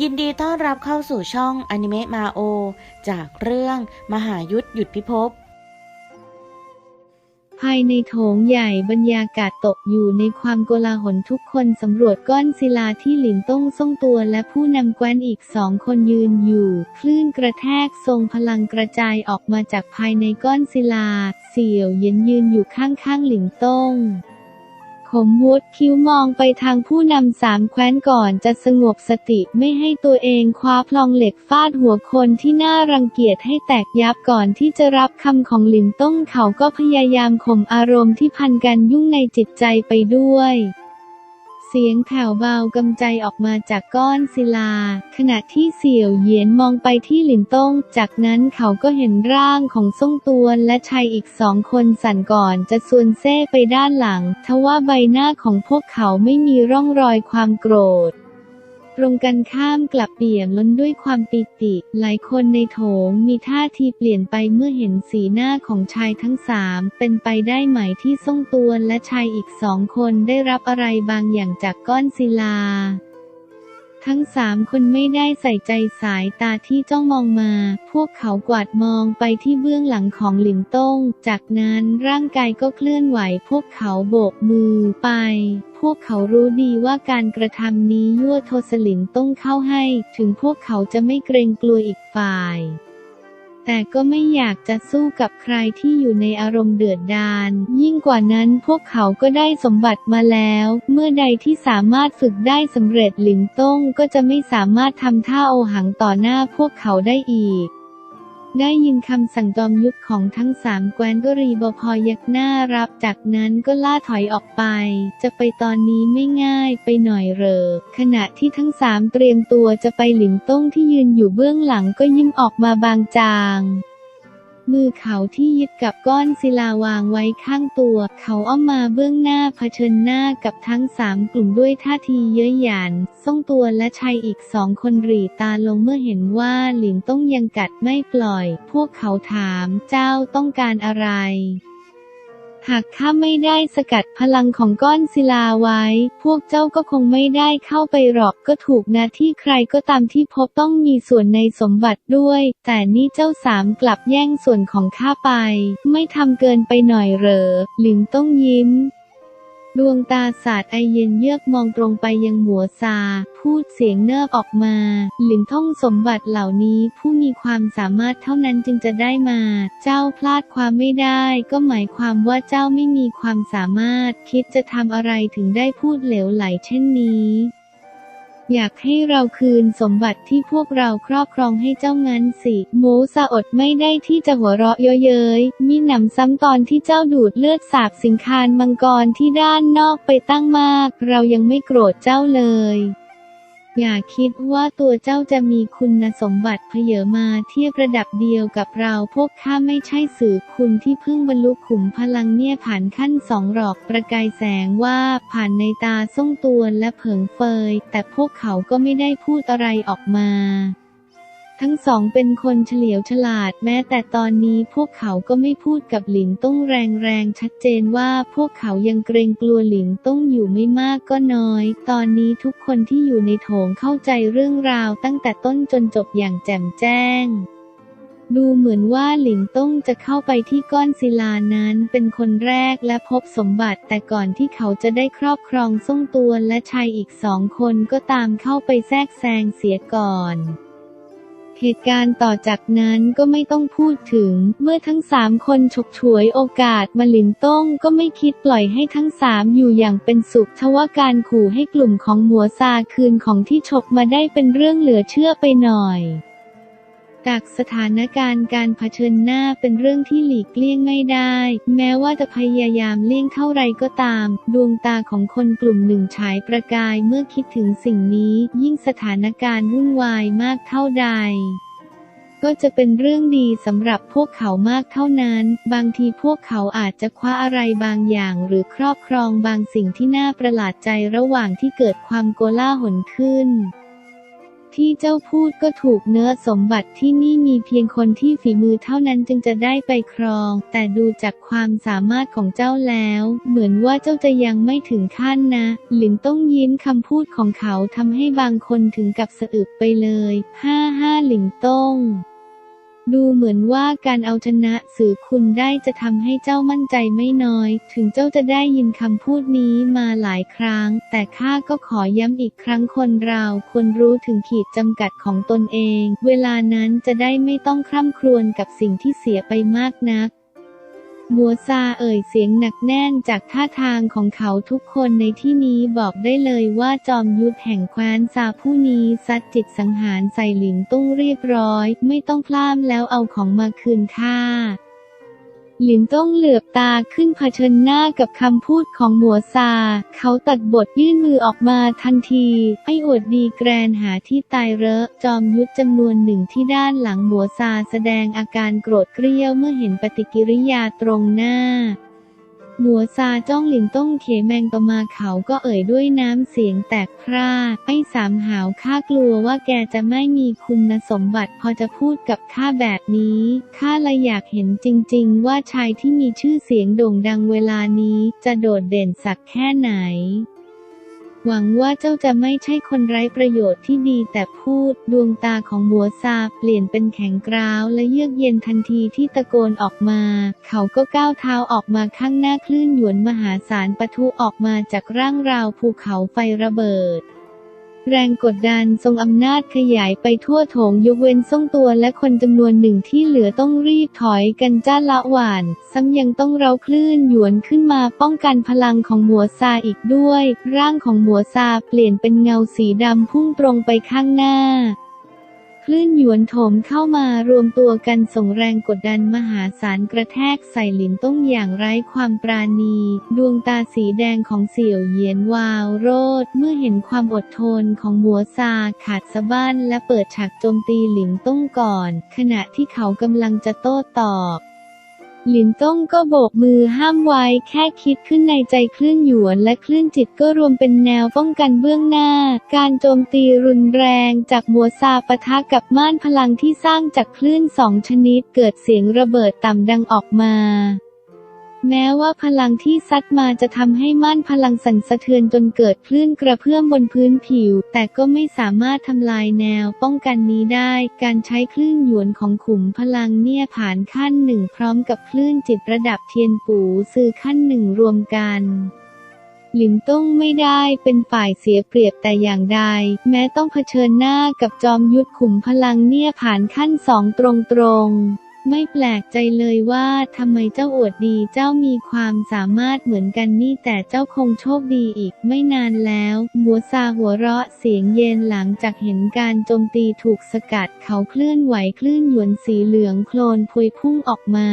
ยินดีต้อนรับเข้าสู่ช่องอนิเมะมาโอ จากเรื่องมหายุทธหยุดพิภพภายในโถงใหญ่บรรยากาศตกอยู่ในความโกลาหลทุกคนสำรวจก้อนศิลาที่หลินต้งส่งตัวและผู้นำแกวนอีกสองคนยืนอยู่ คลื่นกระแทกทรงพลังกระจายออกมาจากภายในก้อนศิลา เสี่ยวเย็นยืนอยู่ข้างๆหลินต้ง ขมวุดคิ้วมองไปทางผู้นำสามแคว้นก่อนจะสงบสติไม่ให้ตัวเองคว้าพลองเหล็กฟาดหัวคนที่น่ารังเกียจให้แตกยับก่อนที่จะรับคำของหลินต้งเขาก็พยายามข่มอารมณ์ที่พันกันยุ่งในจิตใจไปด้วย เสียงแผ่วเบากำใจออกมาจากก้อนศิลา ขณะที่เสี่ยวเหยียนมองไปที่หลินต้ง จากนั้นเขาก็เห็นร่างของซ่งตวนและชายอีกสองคนสั่นก่อนจะส่วนเซ่ไปด้านหลัง ทว่าใบหน้าของพวกเขาไม่มีร่องรอยความโกรธ ตรงกันข้ามกลับเปี่ยมล้นด้วยความปิติ หลายคนในโถงมีท่าทีเปลี่ยนไปเมื่อเห็นสีหน้าของชายทั้งสามเป็นไปได้ไหมที่ส่งตัวและชายอีกสองคนได้รับอะไรบางอย่างจากก้อนศิลา ทั้งสามคนไม่ได้ใส่ใจสายตาที่จ้องมองมา พวกเขากวาดมองไปที่เบื้องหลังของหลินต้ง จากนั้นร่างกายก็เคลื่อนไหว พวกเขาโบกมือไป พวกเขารู้ดีว่าการกระทำนี้ยั่วโทสลินต้งเข้าให้ ถึงพวกเขาจะไม่เกรงกลัวอีกฝ่าย แต่ก็ไม่อยากจะสู้กับใครที่อยู่ในอารมณ์เดือดดาล ยิ่งกว่านั้นพวกเขาก็ได้สมบัติมาแล้ว เมื่อใดที่สามารถฝึกได้สำเร็จหลินต้งก็จะไม่สามารถทำท่าโอหังต่อหน้าพวกเขาได้อีก ได้ยินคำสั่งจอมยุทธของทั้งสามแกวนก็รีบพอยักหน้ารับ จากนั้นก็ล่าถอยออกไป จะไปตอนนี้ไม่ง่ายไปหน่อยเหรอ ขณะที่ทั้งสามเตรียมตัวจะไปหลิงต้งที่ยืนอยู่เบื้องหลังก็ยิ้มออกมาบางจาง มือเขาที่ยึดกับก้อนศิลาวางไว้ข้างตัว เขาอ้อมมาเบื้องหน้าเผชิญหน้ากับทั้งสามกลุ่มด้วยท่าทีเย้ยหยันส่งตัวและชายอีกสองคนหรีตาลงเมื่อเห็นว่าหลินต้องยังกัดไม่ปล่อย พวกเขาถามเจ้าต้องการอะไร หากข้าไม่ได้สกัดพลังของก้อนศิลาไว้ พวกเจ้าก็คงไม่ได้เข้าไปหรอกก็ถูกนะที่ใครก็ตามที่พบต้องมีส่วนในสมบัติด้วย แต่นี่เจ้าสามกลับแย่งส่วนของข้าไป ไม่ทำเกินไปหน่อยเหรอ หลิงต้องยิ้ม ดวงตาศาสตร์ไอเย็นเยือกมองตรงไปยังหัวซา พูดเสียงเนิบออกมา หลินท่องสมบัติเหล่านี้ผู้มีความสามารถเท่านั้นจึงจะได้มา เจ้าพลาดความไม่ได้ ก็หมายความว่าเจ้าไม่มีความสามารถ คิดจะทำอะไรถึงได้พูดเหลวไหลเช่นนี้ อยากให้เราคืนสมบัติที่พวกเราครอบครองให้เจ้างั้นสิ หมูสะอดไม่ได้ที่จะหัวเราะเยอะเย้ยมีหนำซ้ำตอนที่เจ้าดูดเลือดสาบสิงคานมังกรที่ด้านนอกไปตั้งมาก เรายังไม่โกรธเจ้าเลย อย่าคิดว่าตัวเจ้าจะมีคุณสมบัติเพเยอมาเทียบระดับเดียวกับเราพวกข้าไม่ใช่สื่อคุณที่เพิ่งบรรลุขุมพลังเนี่ยผ่านขั้นสองหลอกประกายแสงว่าผ่านในตาส่งตัวและเผิงเฟย แต่พวกเขาก็ไม่ได้พูดอะไรออกมา ทั้งสองเป็นคนเฉลียวฉลาดแม้แต่ตอนนี้พวกเขาก็ไม่พูดกับหลินต้องแรงๆชัดเจนว่าพวกเขายังเกรงกลัวหลินต้องอยู่ไม่มากก็น้อย ตอนนี้ทุกคนที่อยู่ในโถงเข้าใจเรื่องราวตั้งแต่ต้นจนจบอย่างแจ่มแจ้ง ดูเหมือนว่าหลินต้องจะเข้าไปที่ก้อนศิลานั้นเป็นคนแรกและพบสมบัติแต่ก่อนที่เขาจะได้ครอบครองส่งตัวและชายอีกสองคนก็ตามเข้าไปแทรกแซงเสียก่อน เหตุการณ์ต่อจากนั้นก็ไม่ต้องพูดถึง เมื่อทั้งสามคนฉกฉวยโอกาสมาหลินต้งก็ไม่คิดปล่อยให้ทั้งสามอยู่อย่างเป็นสุขทว่าการขู่ให้กลุ่มของหัวซาคืนของที่ฉกมาได้เป็นเรื่องเหลือเชื่อไปหน่อย จากสถานการณ์การเผชิญหน้าเป็นเรื่องที่หลีกเลี่ยงไม่ได้ แม้ว่าจะพยายามเลี่ยงเท่าไรก็ตาม ดวงตาของคนกลุ่มหนึ่งฉายประกายเมื่อคิดถึงสิ่งนี้ ยิ่งสถานการณ์วุ่นวายมากเท่าใดก็จะเป็นเรื่องดีสำหรับพวกเขามากเท่านั้น บางทีพวกเขาอาจจะคว้าอะไรบางอย่าง หรือครอบครองบางสิ่งที่น่าประหลาดใจระหว่างที่เกิดความโกลาหลขึ้น ที่เจ้าพูดก็ถูกเนื้อสมบัติที่นี่มีเพียงคนที่ฝีมือเท่านั้นจึงจะได้ไปครอง แต่ดูจากความสามารถของเจ้าแล้ว เหมือนว่าเจ้าจะยังไม่ถึงขั้นนะ หลินต้องยิ้มคำพูดของเขาทำให้บางคนถึงกับสะอึกไปเลย ห้าห้าหลิงต้อง ดูเหมือนว่าการเอาชนะสื่อคุณได้จะทำให้เจ้ามั่นใจไม่น้อย ถึงเจ้าจะได้ยินคำพูดนี้มาหลายครั้ง แต่ข้าก็ขอย้ำอีกครั้งคนเราควรรู้ถึงขีดจำกัดของตนเอง เวลานั้นจะได้ไม่ต้องคร่ำครวญกับสิ่งที่เสียไปมากนัก มัวซาเอ่ยเสียงหนักแน่นจากท่าทางของเขาทุกคนในที่นี้บอกได้เลยว่าจอมยุทธแห่งแคว้นซาผู้นี้ซัดจิตสังหารใส่หลิงตุ้งเรียบร้อย ไม่ต้องพลามแล้วเอาของมาคืนค่า หลินต้องเหลือบตาขึ้นเผชิญหน้ากับคำพูดของหมัวซา เขาตัดบทยื่นมือออกมาทันที ไอ้อวดดีแกรนหาที่ตายเรอะจอมยุทธจำนวนหนึ่งที่ด้านหลังหมัวซาแสดงอาการโกรธเกรี้ยวเมื่อเห็นปฏิกิริยาตรงหน้า หมัวซาจ้องหลินต้องเขแมงต่อมาเขาก็เอ่ยด้วยน้ำเสียงแตกพร่าไอ้สามหาวข้ากลัวว่าแกจะไม่มีคุณสมบัติพอจะพูดกับข้าแบบนี้ข้าเลยอยากเห็นจริง ๆ ว่าชายที่มีชื่อเสียงโด่งดังเวลานี้จะโดดเด่นสักแค่ไหน หวังว่าเจ้าจะไม่ใช่คนไร้ประโยชน์ที่ดีแต่พูด ดวงตาของบัวซาเปลี่ยนเป็นแข็งกร้าวและเยือกเย็นทันทีที่ตะโกนออกมา เขาก็ก้าวเท้าออกมาข้างหน้าคลื่นหยวนมหาศาลปะทุออกมาจากร่างราวภูเขาไฟระเบิด แรงกดดันทรงอำนาจขยายไปทั่วโถงยกเว้นส่งตัวและคนจำนวนหนึ่งที่เหลือต้องรีบถอยกันจ้าละหวาน ซ้ำยังต้องเราคลื่นหยวนขึ้นมาป้องกันพลังของหมัวซาอีกด้วย ร่างของหมัวซาเปลี่ยนเป็นเงาสีดำพุ่งตรงไปข้างหน้า คลื่นหยวนโถมเข้ามารวมตัวกันส่งแรงกดดันมหาศาลกระแทกใส่หลินต้องอย่างไร้ความปราณี ดวงตาสีแดงของเสี่ยวเยียนวาวโรด เมื่อเห็นความอดทนของหัวซาขาดสะบั้นและเปิดฉากโจมตีหลินต้องก่อน ขณะที่เขากำลังจะโต้ตอบ หลินต้งก็โบกมือห้ามไว้แค่คิดขึ้นในใจคลื่นหยวนและคลื่นจิตก็รวมเป็นแนวป้องกันเบื้องหน้า การโจมตีรุนแรงจากมัวซาปะทะกับม่านพลังที่สร้างจากคลื่นสองชนิดเกิดเสียงระเบิดต่ำดังออกมา แม้ว่าพลังที่ซัดมาจะทำให้ม่านพลังสั่นสะเทือนจนเกิดคลื่นกระเพื่อมบนพื้นผิว แต่ก็ไม่สามารถทำลายแนวป้องกันนี้ได้ การใช้คลื่นหยวนของขุมพลังเนี่ยผ่านขั้นหนึ่งพร้อมกับคลื่นจิตระดับเทียนปูสื่อขั้นหนึ่งรวมกันหลินต้งไม่ได้เป็นฝ่ายเสียเปรียบแต่อย่างใด แม้ต้องเผชิญหน้ากับจอมยุทธขุมพลังเนี่ยผ่านขั้นสองตรงๆ ไม่แปลกใจเลยว่าทำไมเจ้าอวดดีเจ้ามีความสามารถเหมือนกันนี่แต่เจ้าคงโชคดีอีกไม่นานแล้วหัวซาหัวเราะเสียงเย็นหลังจากเห็นการโจมตีถูกสกัดเขาเคลื่อนไหวคลื่นหยวนสีเหลืองโคลนพวยพุ่งออกมา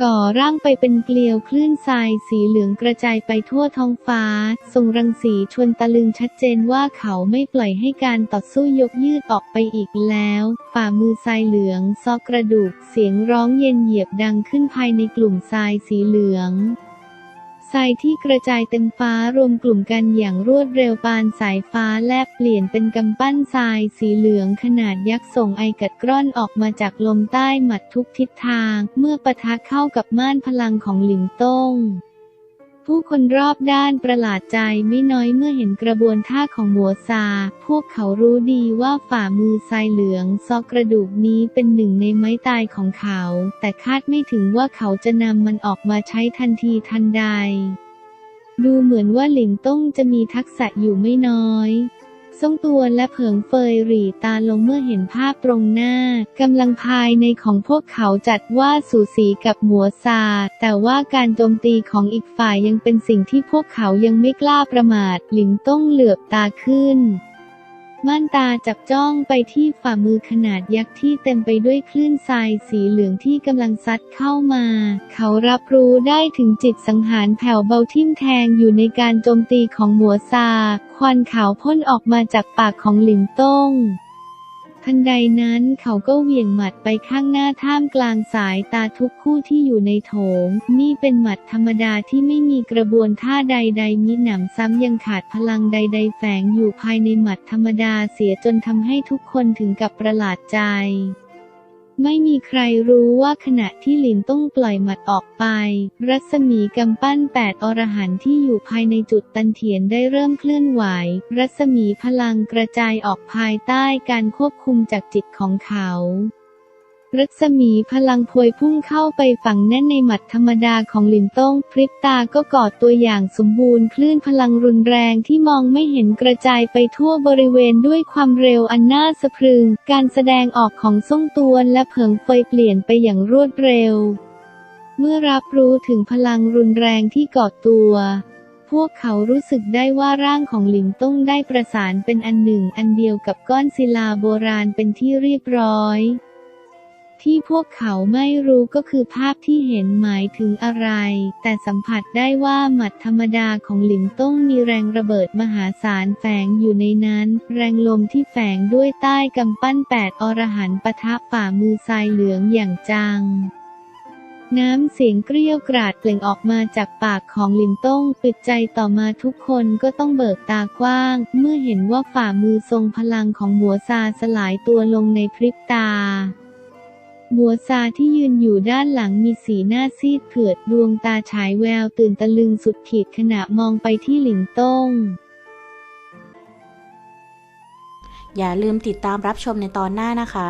ก่อร่างไปเป็นเกลียวคลื่นทรายสีเหลืองกระจายไปทั่วท้องฟ้า ส่งรังสีชวนตะลึงชัดเจนว่าเขาไม่ปล่อยให้การต่อสู้ยกยืดออกไปอีกแล้ว ฝ่ามือทรายเหลืองซอกกระดูก เสียงร้องเย็นเหยียบดังขึ้นภายในกลุ่มทรายสีเหลือง ทรายที่กระจายเต็มฟ้ารวมกลุ่มกันอย่างรวดเร็วปานสายฟ้าแลบเปลี่ยนเป็นกำปั้นทรายสีเหลืองขนาดยักษ์ส่งไอกัดกร่อนออกมาจากลมใต้หมัดทุกทิศทาง เมื่อปะทะเข้ากับม่านพลังของหลิงต้ง ผู้คนรอบด้านประหลาดใจไม่น้อยเมื่อเห็นกระบวนท่าของหัวซา พวกเขารู้ดีว่าฝ่ามือทรายเหลืองซอกกระดูกนี้เป็นหนึ่งในไม้ตายของเขา แต่คาดไม่ถึงว่าเขาจะนำมันออกมาใช้ทันทีทันใด ดูเหมือนว่าหลิงต้งจะมีทักษะอยู่ไม่น้อย ทรงตัวและเผิงเฟยหรี่ตาลงเมื่อเห็นภาพตรงหน้ากำลังภายในของพวกเขาจัดว่าสูสีกับหมัวซาแต่ว่าการโจมตีของอีกฝ่ายยังเป็นสิ่งที่พวกเขายังไม่กล้าประมาท หลิงต้องเหลือบตาขึ้น ม่านตาจับจ้องไปที่ฝ่ามือขนาดยักษ์ที่เต็มไปด้วยคลื่นทรายสีเหลืองที่กำลังซัดเข้ามา เขารับรู้ได้ถึงจิตสังหารแผ่วเบาทิ่มแทงอยู่ในการโจมตีของหัวซา ควันขาวพ่นออกมาจากปากของหลิงต้ง ทันใดนั้นเขาก็เหวี่ยงหมัดไปข้างหน้าท่ามกลางสายตาทุกคู่ที่อยู่ในโถง นี่เป็นหมัดธรรมดาที่ไม่มีกระบวนท่าใดๆมิหนำซ้ำยังขาดพลังใด ๆ แฝงอยู่ภายในหมัดธรรมดาเสียจนทำให้ทุกคนถึงกับประหลาดใจ ไม่มีใครรู้ว่าขณะที่หลินต้องปล่อยหมัดออกไป รัศมีกำปั้นแปดอรหันที่อยู่ภายในจุดตันเถียนได้เริ่มเคลื่อนไหว รัศมีพลังกระจายออกภายใต้การควบคุมจากจิตของเขา รัศมีพลังพวยพุ่งเข้าไปฝังแน่นในหมัดธรรมดาของหลินต้ง พริบตาก็กอดตัวอย่างสมบูรณ์คลื่นพลังรุนแรงที่มองไม่เห็นกระจายไปทั่วบริเวณด้วยความเร็วอันน่าสะพรึง การแสดงออกของซ่งตัวนและเผิงเฟยเปลี่ยนไปอย่างรวดเร็ว เมื่อรับรู้ถึงพลังรุนแรงที่ก่อตัวพวกเขารู้สึกได้ว่าร่างของหลินต้งได้ประสานเป็นอันหนึ่งอันเดียวกับก้อนศิลาโบราณเป็นที่เรียบร้อย ที่พวกเขาไม่รู้ก็คือภาพที่เห็นหมายถึงอะไร แต่สัมผัสได้ว่าหมัดธรรมดาของหลินต้งมีแรงระเบิดมหาศาลแฝงอยู่ในนั้น แรงลมที่แฝงด้วยใต้กำปั้นแปดอรหันปะทะฝ่ามือทรายเหลืองอย่างจังน้ำเสียงเกรี้ยวกราดเปล่งออกมาจากปากของลินต้งปิดใจต่อมาทุกคนก็ต้องเบิกตากว้าง เมื่อเห็นว่าฝ่ามือทรงพลังของหัวซาสลายตัวลงในพริบตา บัวซาที่ยืนอยู่ด้านหลังมีสีหน้าซีดเผือดดวงตาฉายแววตื่นตะลึงสุดขีดขณะมองไปที่หลินต้ง อย่าลืมติดตามรับชมในตอนหน้านะคะ